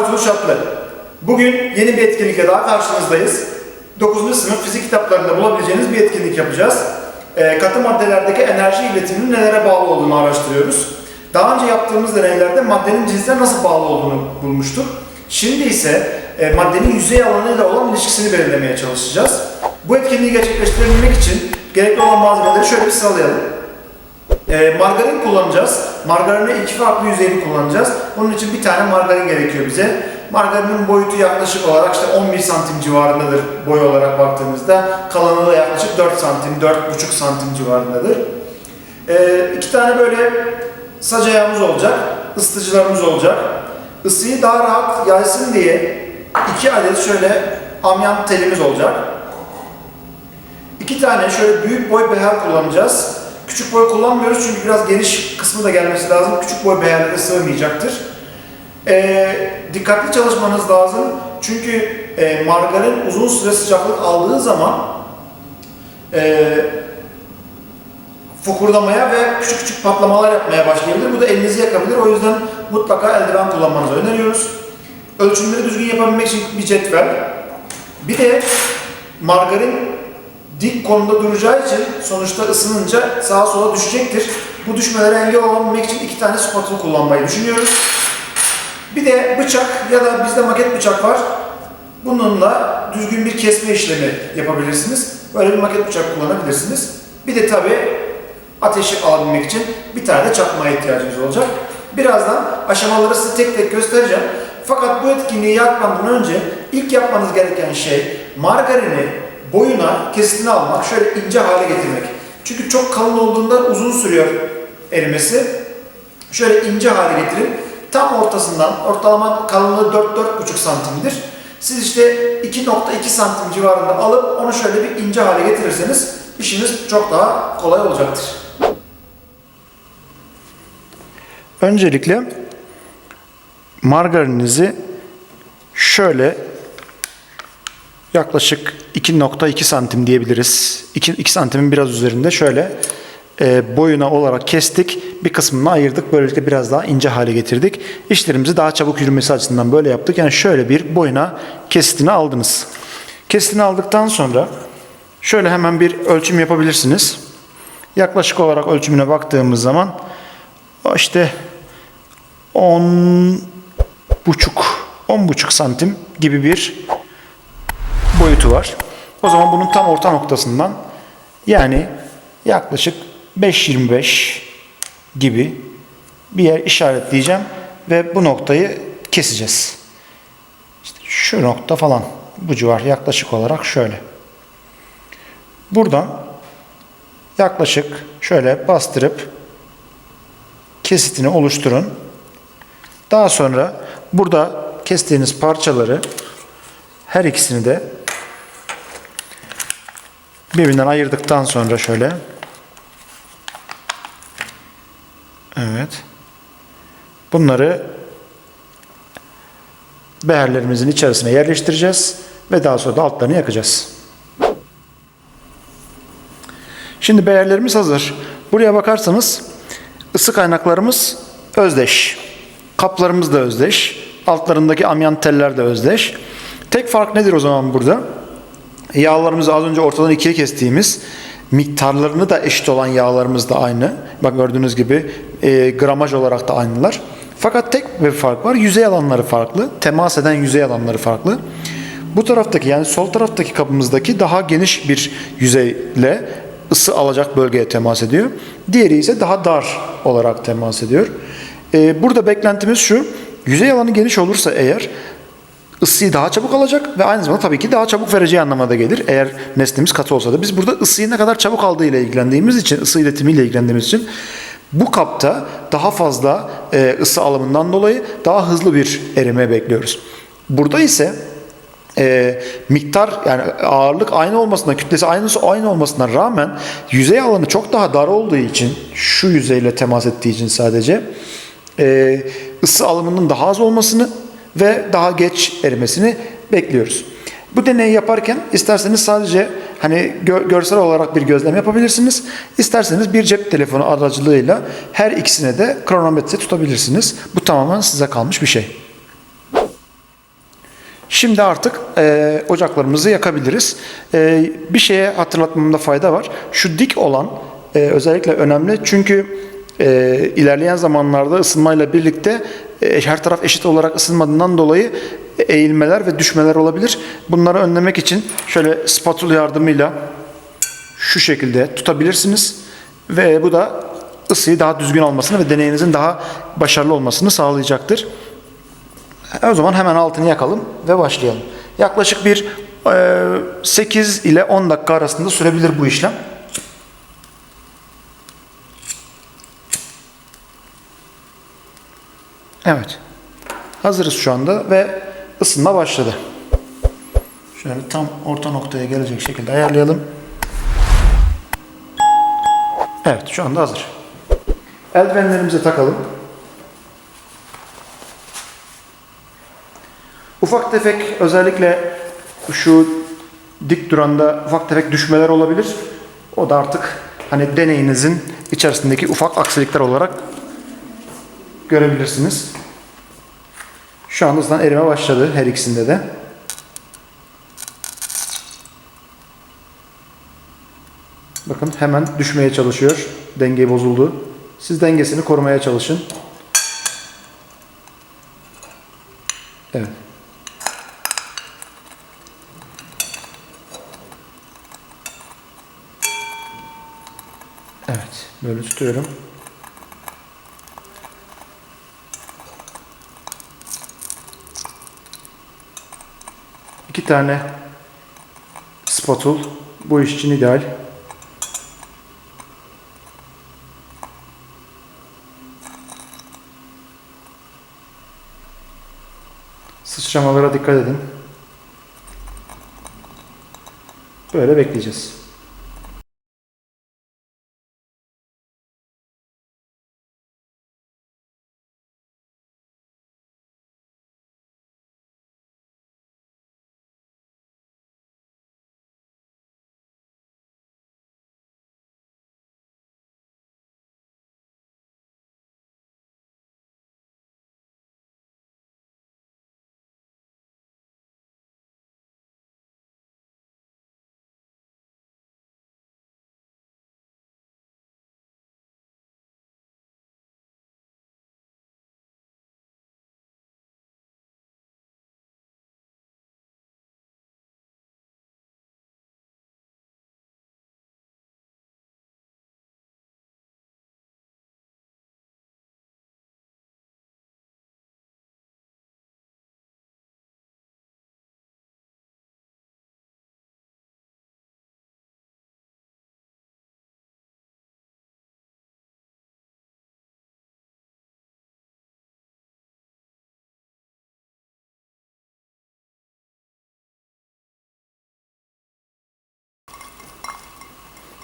Ertuğrul Şatlı. Bugün yeni bir etkinlikle daha karşınızdayız. 9. sınıf fizik kitaplarında bulabileceğiniz bir etkinlik yapacağız. Ee, katı maddelerdeki enerji iletiminin nelere bağlı olduğunu araştırıyoruz. Daha önce yaptığımız deneylerde maddenin cinsine nasıl bağlı olduğunu bulmuştuk. Şimdi ise e, maddenin yüzey alanıyla olan ilişkisini belirlemeye çalışacağız. Bu etkinliği gerçekleştirebilmek için gerekli olan malzemeleri şöyle bir sıralayalım. E, margarin kullanacağız. Margarinin iki farklı yüzeyini kullanacağız. Bunun için bir tane margarin gerekiyor bize. Margarinin boyutu yaklaşık olarak işte 11 santim civarındadır boy olarak baktığımızda. Kalınlığı da yaklaşık 4 santim, 4,5 santim civarındadır. E, iki tane böyle sac ayağımız olacak, ısıtıcılarımız olacak. Isıyı daha rahat yaysın diye iki adet şöyle amyan telimiz olacak. İki tane şöyle büyük boy beher kullanacağız. Küçük boy kullanmıyoruz çünkü biraz geniş kısmı da gelmesi lazım. Küçük boy beherlere sığmayacaktır. Ee, dikkatli çalışmanız lazım. Çünkü e, margarin uzun süre sıcaklık aldığı zaman e, fokurdamaya ve küçük küçük patlamalar yapmaya başlayabilir. Bu da elinizi yakabilir. O yüzden mutlaka eldiven kullanmanızı öneriyoruz. Ölçümleri düzgün yapabilmek için bir cetvel. Bir de margarin dik konumda duracağı için sonuçta ısınınca sağa sola düşecektir. Bu düşmelere engel olabilmek için iki tane spatula kullanmayı düşünüyoruz. Bir de bıçak ya da bizde maket bıçak var. Bununla düzgün bir kesme işlemi yapabilirsiniz. Böyle bir maket bıçak kullanabilirsiniz. Bir de tabi ateşi alabilmek için bir tane de çakmaya ihtiyacımız olacak. Birazdan aşamaları size tek tek göstereceğim. Fakat bu etkinliği yapmadan önce ilk yapmanız gereken şey margarini boyuna kesitini almak, şöyle ince hale getirmek. Çünkü çok kalın olduğunda uzun sürüyor erimesi. Şöyle ince hale getirin. Tam ortasından, ortalama kalınlığı 4-4,5 santimdir. Siz işte 2.2 santim civarında alıp onu şöyle bir ince hale getirirseniz işiniz çok daha kolay olacaktır. Öncelikle margarininizi şöyle yaklaşık 2.2 santim diyebiliriz. 2, 2 santimin biraz üzerinde şöyle e, boyuna olarak kestik. Bir kısmını ayırdık. Böylelikle biraz daha ince hale getirdik. İşlerimizi daha çabuk yürümesi açısından böyle yaptık. Yani şöyle bir boyuna kesitini aldınız. Kesitini aldıktan sonra şöyle hemen bir ölçüm yapabilirsiniz. Yaklaşık olarak ölçümüne baktığımız zaman işte 10 buçuk 10 buçuk santim gibi bir boyutu var. O zaman bunun tam orta noktasından yani yaklaşık 5.25 gibi bir yer işaretleyeceğim ve bu noktayı keseceğiz. İşte şu nokta falan bu civar yaklaşık olarak şöyle. Buradan yaklaşık şöyle bastırıp kesitini oluşturun. Daha sonra burada kestiğiniz parçaları her ikisini de birbirinden ayırdıktan sonra şöyle Evet. Bunları beherlerimizin içerisine yerleştireceğiz ve daha sonra da altlarını yakacağız. Şimdi beherlerimiz hazır. Buraya bakarsanız ısı kaynaklarımız özdeş. Kaplarımız da özdeş. Altlarındaki amyan teller de özdeş. Tek fark nedir o zaman burada? Yağlarımızı az önce ortadan ikiye kestiğimiz miktarlarını da eşit olan yağlarımız da aynı. Bak gördüğünüz gibi e, gramaj olarak da aynılar. Fakat tek bir fark var. Yüzey alanları farklı. Temas eden yüzey alanları farklı. Bu taraftaki yani sol taraftaki kapımızdaki daha geniş bir yüzeyle ısı alacak bölgeye temas ediyor. Diğeri ise daha dar olarak temas ediyor. E, burada beklentimiz şu. Yüzey alanı geniş olursa eğer ısıyı daha çabuk alacak ve aynı zamanda tabii ki daha çabuk vereceği anlamına da gelir. Eğer nesnemiz katı olsa da biz burada ısıyı ne kadar çabuk aldığı ile ilgilendiğimiz için, ısı iletimiyle ilgilendiğimiz için bu kapta daha fazla e, ısı alımından dolayı daha hızlı bir erime bekliyoruz. Burada ise e, miktar yani ağırlık aynı olmasına, kütlesi aynı, aynı olmasına rağmen yüzey alanı çok daha dar olduğu için şu yüzeyle temas ettiği için sadece e, ısı alımının daha az olmasını ve daha geç erimesini bekliyoruz. Bu deneyi yaparken isterseniz sadece hani gö- görsel olarak bir gözlem yapabilirsiniz. İsterseniz bir cep telefonu aracılığıyla her ikisine de kronometre tutabilirsiniz. Bu tamamen size kalmış bir şey. Şimdi artık e, ocaklarımızı yakabiliriz. E, bir şeye hatırlatmamda fayda var. Şu dik olan e, özellikle önemli çünkü e, ilerleyen zamanlarda ısınmayla birlikte her taraf eşit olarak ısınmadığından dolayı eğilmeler ve düşmeler olabilir. Bunları önlemek için şöyle spatula yardımıyla şu şekilde tutabilirsiniz ve bu da ısıyı daha düzgün almasını ve deneyinizin daha başarılı olmasını sağlayacaktır. E, O zaman hemen altını yakalım ve başlayalım. Yaklaşık bir e, 8 ile 10 dakika arasında sürebilir bu işlem. Evet. Hazırız şu anda ve ısınma başladı. Şöyle tam orta noktaya gelecek şekilde ayarlayalım. Evet şu anda hazır. Eldivenlerimizi takalım. Ufak tefek özellikle şu dik duranda ufak tefek düşmeler olabilir. O da artık hani deneyinizin içerisindeki ufak aksilikler olarak görebilirsiniz. Şu an hızdan erime başladı her ikisinde de. Bakın hemen düşmeye çalışıyor. Denge bozuldu. Siz dengesini korumaya çalışın. Evet. Evet, böyle tutuyorum. İki tane spatul bu iş için ideal. Sıçramalara dikkat edin. Böyle bekleyeceğiz.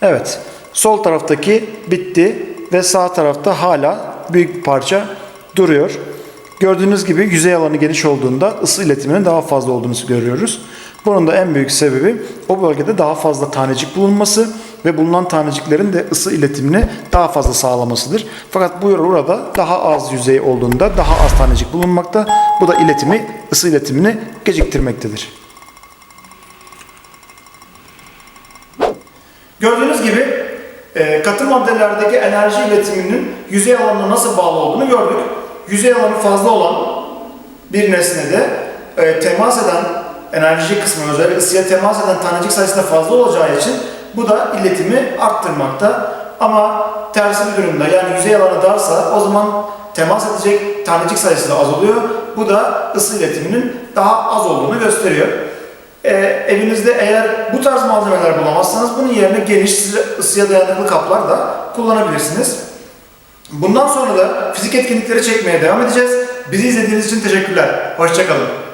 Evet. Sol taraftaki bitti ve sağ tarafta hala büyük bir parça duruyor. Gördüğünüz gibi yüzey alanı geniş olduğunda ısı iletiminin daha fazla olduğunu görüyoruz. Bunun da en büyük sebebi o bölgede daha fazla tanecik bulunması ve bulunan taneciklerin de ısı iletimini daha fazla sağlamasıdır. Fakat bu burada daha az yüzey olduğunda daha az tanecik bulunmakta. Bu da iletimi, ısı iletimini geciktirmektedir. Gördüğünüz gibi e, katı maddelerdeki enerji iletiminin yüzey alanına nasıl bağlı olduğunu gördük. Yüzey alanı fazla olan bir nesnede e, temas eden enerji kısmı özellikle ısıya temas eden tanecik sayısı da fazla olacağı için bu da iletimi arttırmakta. Ama tersi bir durumda yani yüzey alanı darsa o zaman temas edecek tanecik sayısı da az oluyor. Bu da ısı iletiminin daha az olduğunu gösteriyor. Ee, evinizde eğer bu tarz malzemeler bulamazsanız bunun yerine geniş ısıya dayanıklı kaplar da kullanabilirsiniz. Bundan sonra da fizik etkinlikleri çekmeye devam edeceğiz. Bizi izlediğiniz için teşekkürler. Hoşçakalın.